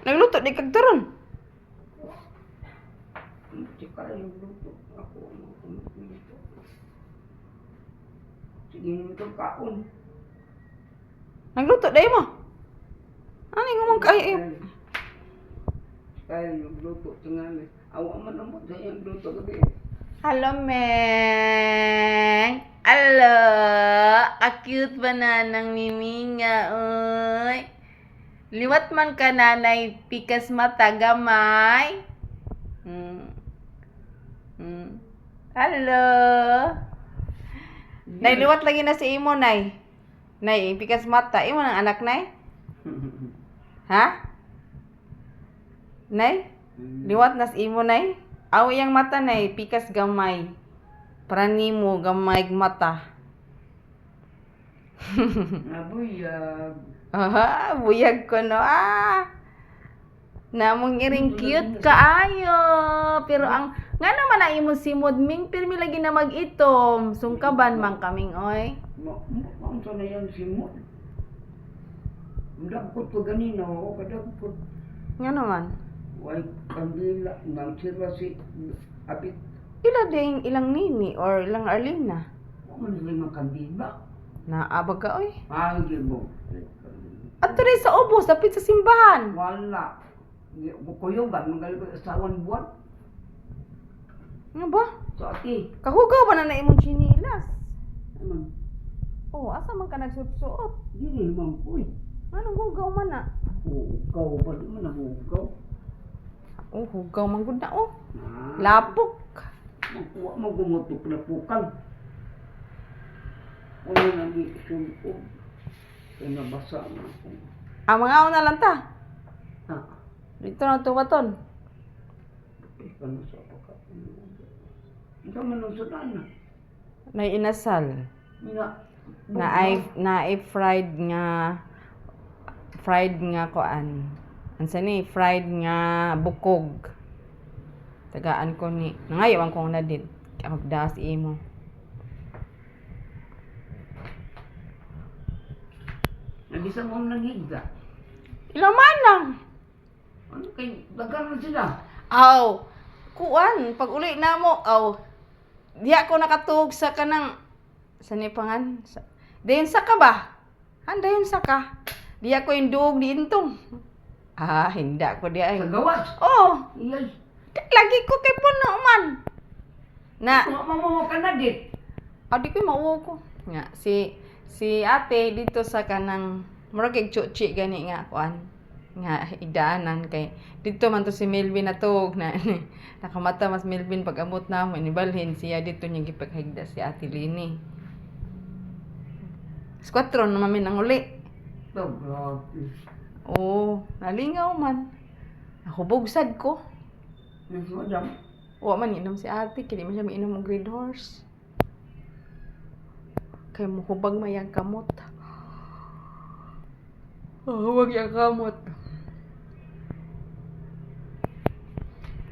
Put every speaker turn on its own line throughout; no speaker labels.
Nagluto di kag turon.
Hindi ka yung luto. Ako ang luto. Sige itong kaon.
Nagluto day mo. Ano yung kay
Kaya yung luto tingali. Awa man naman sa yung luto gabi.
Hello, Meng. Hello. A-cute ba na ng miminga, oy? Liwat man ka nanay, pikas mata gamay. Hmm. Hmm. Hello. Nay, liwat lagi na si Imo, Nay. Nay, pikas mata. Imo ng anak, Nay? Ha? Nay? Liwat na si Imo, Nay? Aw yang mata, Nay. Pikas gamay. Para nimo, gamay mata.
Nabuyag.
Aha, buyag ko no. Ah. Namong iring cute kaayo. Pero ang nga naman ang imo simod ming pirmi lagi na mag-itom. Sungkaban man kaming oy.
Ma, sa na yan si mo. Dagkot ko ganina, o kadagkot.
Nga naman.
Way kandila, nang sila si apit.
Ila ding ilang nini or ilang Arlina.
Wa man lima kandila.
Naabag ka oy.
Pagi mo.
At rin sa ubos, dapit sa simbahan.
Wala. Kukuyogan, magaling ko asawan buwan.
Nga ba?
So ati,
Kahugaw ba na na imong chinilas?
naman,
Oh, asa man ka nagsuot-suot?
dili naman po eh.
Anong hugaw man na?
Hugaw ba di man nahugaw?
Oh, hugaw man gud na oh.
Ah,
Lapok.
Makuha mo gumutok na pukal. Wala nang isumpog. Kaya nabasa na ako.
Ang mga una lang ta.
Ah,
Dito na tuwaton.
ikaw na sa pagkakulo. Ikaw man ang sudan na.
Na inasal.
Nga,
Na ay na ay fried nga fried nga kuan. Ansa ni fried nga bukog. Tagaan ko ni. Nangayawan ko na dit. Magdaas imo.
Nagisa mo ang nanghiga.
Ilang manang.
Ano kay, dagan mo sila.
Aw. Kuan, pag uli na mo, aw. Di ako nakatug sa kanang sa nipangan. Sa, dayon sa ka ba? Han dayon sa ka. Di ako yung duog di intong. Ah, hindi ako di ay.
Sa gawas.
Oh,
Iyay.
lagi ko kay puno man. Na,
ka na dit.
adi ko mauwo ko. Nga, si si ate dito sa kanang murag kay chuchi gani nga kuan nga idaanan kay dito man to si Melvin natog na nakamata mas Melvin pag amot na mo inibalhin siya dito niya gipaghigda si Ate Lini. Squatron naman min ang uli. Oo, nalingaw man. Ako bugsad ko.
Madam.
Wa man inom si ate, kini man siya miinom og Green Horse. Kay mo hubag mayang kamot. Oh, wag yang kamot.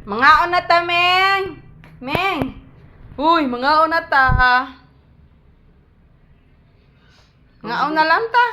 Mga na ta, Meng! Meng! Uy, mga na ta. Nga na lang ta.